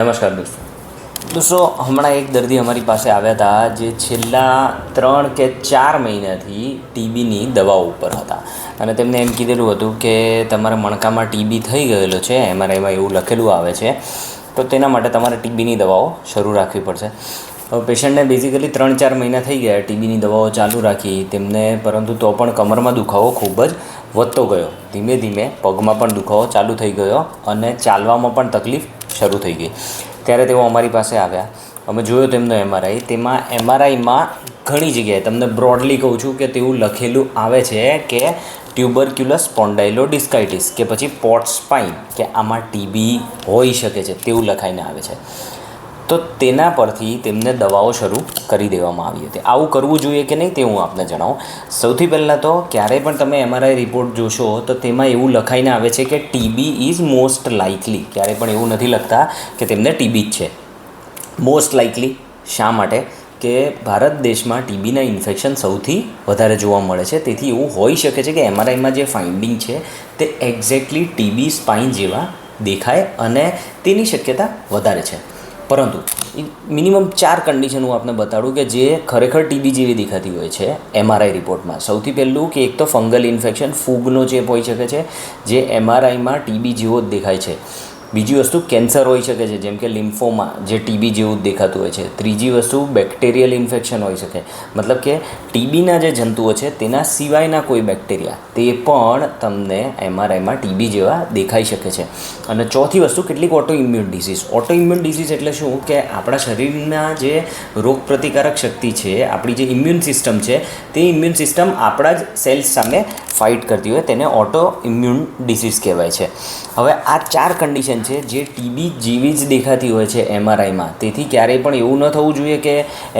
નમસ્કાર દોસ્તો. દોસ્તો, હમણાં એક દર્દી અમારી પાસે આવ્યા હતા જે છેલ્લા ત્રણ કે ચાર મહિનાથી ટીબીની દવાઓ ઉપર હતા. અને તેમને એમ કીધેલું હતું કે તમારા મણકામાં ટીબી થઈ ગયેલો છે, એમઆરઆઈમાં એવું લખેલું આવે છે, તો તેના માટે તમારે ટીબીની દવાઓ શરૂ રાખવી પડશે. હવે પેશન્ટને બેઝિકલી ત્રણ ચાર મહિના થઈ ગયા ટીબીની દવાઓ ચાલુ રાખી તેમને, પરંતુ તો પણ કમરમાં દુખાવો ખૂબ જ વધતો ગયો. ધીમે ધીમે પગમાં પણ દુખાવો ચાલુ થઈ ગયો અને ચાલવામાં પણ તકલીફ શરૂ થઈ ગઈ. ત્યારે તેઓ અમારી પાસે આવ્યા. અમે જોયો તેમનો એમઆરઆઈ તેમાં એમઆરઆઈમાં ઘણી જગ્યાએ, તમને બ્રોડલી કહું છું કે તેવું લખેલું આવે છે કે ટ્યુબરક્યુલસ સ્પોન્ડાઇલો ડિસ્કાઇટિસ કે પછી પોટ સ્પાઇન કે આમાં ટીબી હોઈ શકે છે, તેવું લખાઈને આવે છે. તો તેના પરથી તેમને દવાઓ શરૂ કરી દેવામાં આવી હતી. આવું કરવું જોઈએ કે નહીં તે હું આપને જણાવું. સૌથી પહેલાં તો ક્યારેય પણ તમે એમઆરઆઈ રિપોર્ટ જોશો તો તેમાં એવું લખાઈને આવે છે કે ટીબી ઇઝ મોસ્ટ લાઇકલી. ક્યારેય પણ એવું નથી લખતા કે તેમને ટીબી જ છે. મોસ્ટ લાઇકલી શા માટે? કે ભારત દેશમાં ટીબીના ઇન્ફેક્શન સૌથી વધારે જોવા મળે છે. તેથી એવું હોઈ શકે છે કે એમઆરઆઈમાં જે ફાઇન્ડિંગ છે તે એક્ઝેક્ટલી ટીબી સ્પાઇન જેવા દેખાય અને તેની શક્યતા વધારે છે. પરંતુ મિનિમમ ચાર કન્ડિશન હું આપને બતાડું કે જે ખરેખર ટીબી જેવી દેખાતી હોય છે એમઆરઆઈ રિપોર્ટમાં સૌથી પહેલું કે એક તો ફંગલ ઇન્ફેક્શન ફૂગનો ચેપ હોઈ શકે છે, જે એમઆરઆઈમાં ટીબી જેવો જ દેખાય છે. બીજી વસ્તુ કેન્સર હોઈ શકે છે, જેમ કે લિમ્ફોમા, જે ટીબી જેવું જ દેખાતું હોય છે. ત્રીજી વસ્તુ બેક્ટેરિયલ ઇન્ફેક્શન હોઈ શકે. મતલબ કે ટીબીના જે જંતુઓ છે, તેના સિવાયના કોઈ બેક્ટેરિયા, તે પણ તમને એમઆરઆઈમાં ટીબી જેવા દેખાઈ શકે છે. અને ચોથી વસ્તુ, કેટલીક auto immune disease. Auto immune disease એટલે શું? કે આપણા શરીરના જે રોગ પ્રતિકારક શક્તિ છે, આપણી જે ઇમ્યુન સિસ્ટમ છે, તે ઇમ્યુન સિસ્ટમ આપણા જ સેલ્સ સામે ફાઇટ કરતી હોય, તેને ઓટો ઇમ્યુન ડિસીઝ કહેવાય છે. હવે આ ચાર કન્ડિશન છે જે ટીબી જેવી જ દેખાતી હોય છે એમઆરઆઈમાં. તેથી ક્યારેય પણ એવું ન થવું જોઈએ કે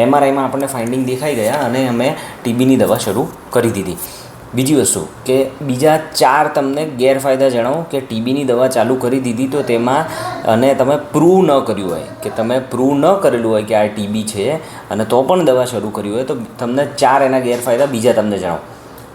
એમઆરઆઈમાં આપણને ફાઇન્ડિંગ દેખાઈ ગયા અને અમે ટીબીની દવા શરૂ કરી દીધી. બીજી વસ્તુ કે બીજા ચાર તમને ગેરફાયદા જણાવો કે ટીબીની દવા ચાલુ કરી દીધી તો તેમાં અને તમે પ્રૂવ ન કર્યું હોય, કે તમે પ્રૂવ ન કરેલું હોય કે આ ટીબી છે અને તો પણ દવા શરૂ કરી હોય તો તમને ચાર એના ગેરફાયદા બીજા તમને જણાવો.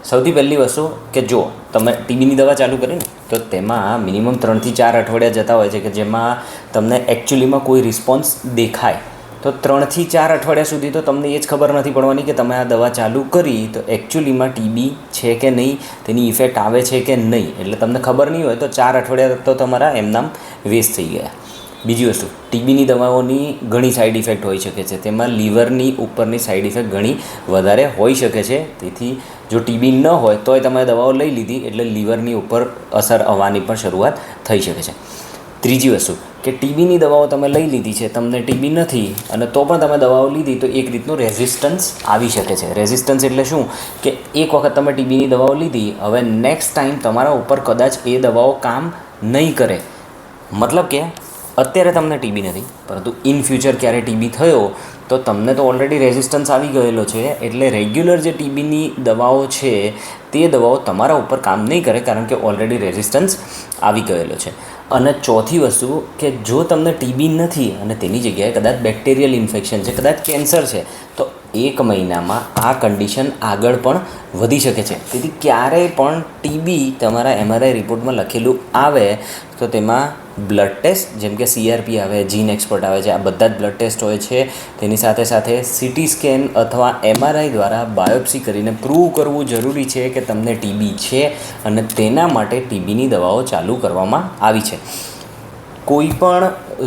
સૌથી પહેલી વસ્તુ કે જો તમે ટીબીની દવા ચાલુ કરીને તો તેમાં મિનિમમ ત્રણથી ચાર અઠવાડિયા જતા હોય છે કે જેમાં તમને એકચ્યુઅલીમાં કોઈ રિસ્પોન્સ દેખાય. તો ત્રણથી ચાર અઠવાડિયા સુધી તો તમને એ જ ખબર નથી પડવાની કે તમે આ દવા ચાલુ કરી તો એકચ્યુઅલીમાં ટીબી છે કે નહીં, તેની ઇફેક્ટ આવે છે કે નહીં. એટલે તમને ખબર નહીં હોય તો ચાર અઠવાડિયા તો તમારા એમનામ વેસ્ટ થઈ ગયા. બીજી વસ્તુ, ટીબીની દવાઓની ઘણી સાઈડ ઇફેક્ટ હોઈ શકે છે. તેમાં લીવરની ઉપરની સાઈડ ઇફેક્ટ ઘણી વધારે હોઈ શકે છે. તેથી જો ટીબી ન હોય, તોય તમે દવાઓ લઈ લીધી એટલે લીવરની ઉપર અસર આવવાની પણ શરૂઆત થઈ શકે છે. ત્રીજી વસ્તુ, કે ટીબીની દવાઓ તમે લઈ લીધી છે, તમને ટીબી નથી, અને તો પણ તમે દવાઓ લીધી, તો એક રીતનું રેઝિસ્ટન્સ આવી શકે છે. રેઝિસ્ટન્સ એટલે શું? કે એક વખત તમે ટીબીની દવાઓ લીધી, હવે નેક્સ્ટ ટાઈમ તમારા ઉપર કદાચ એ દવાઓ કામ નહીં કરે. મતલબ કે અત્યારે તમને ટીબી નથી, પરંતુ ઇન ફ્યુચર ક્યારે ટીબી થયો, તો તમને તો ઓલરેડી રેઝિસ્ટન્સ આવી ગયેલો છે, એટલે રેગ્યુલર જે ટીબીની દવાઓ છે, તે દવાઓ તમારા ઉપર કામ નહીં કરે, કારણ કે ઓલરેડી રેઝિસ્ટન્સ આવી ગયેલો છે. અને ચોથી વસ્તુ કે જો તમને ટીબી નથી, અને તેની જગ્યાએ કદાચ બેક્ટેરિયલ ઇન્ફેક્શન છે, કદાચ કેન્સર છે, તો એક મહિનામાં આ કન્ડિશન આગળ પણ વધી શકે છે. તેથી ક્યારેય પણ ટીબી તમારા એમઆરઆઈ રિપોર્ટમાં લખેલું આવે, તો તેમાં બ્લડ ટેસ્ટ જેમ કે સીઆરપી આવે જીન એક્સપર્ટ આવે છે, આ બધા જ બ્લડ ટેસ્ટ હોય છે. તેની સાથે સાથે સીટી સ્કેન અથવા એમઆરઆઈ દ્વારા બાયોપ્સી કરીને પ્રૂવ કરવું જરૂરી છે કે તમને ટીબી છે અને તેના માટે ટીબીની દવાઓ ચાલુ કરવામાં આવી છે. કોઈપણ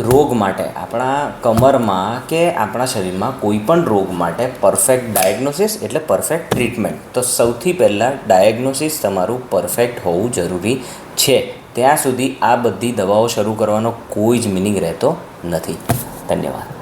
રોગ માટે, આપણા કમરમાં કે આપણા શરીરમાં કોઈપણ રોગ માટે પરફેક્ટ ડાયગ્નોસિસ એટલે પરફેક્ટ ટ્રીટમેન્ટ તો સૌથી પહેલાં ડાયગ્નોસિસ તમારું પરફેક્ટ હોવું જરૂરી છે. ત્યાં સુધી આ બધી દવાઓ શરૂ કરવાનો કોઈ જ મિનિંગ રહેતો નથી. ધન્યવાદ.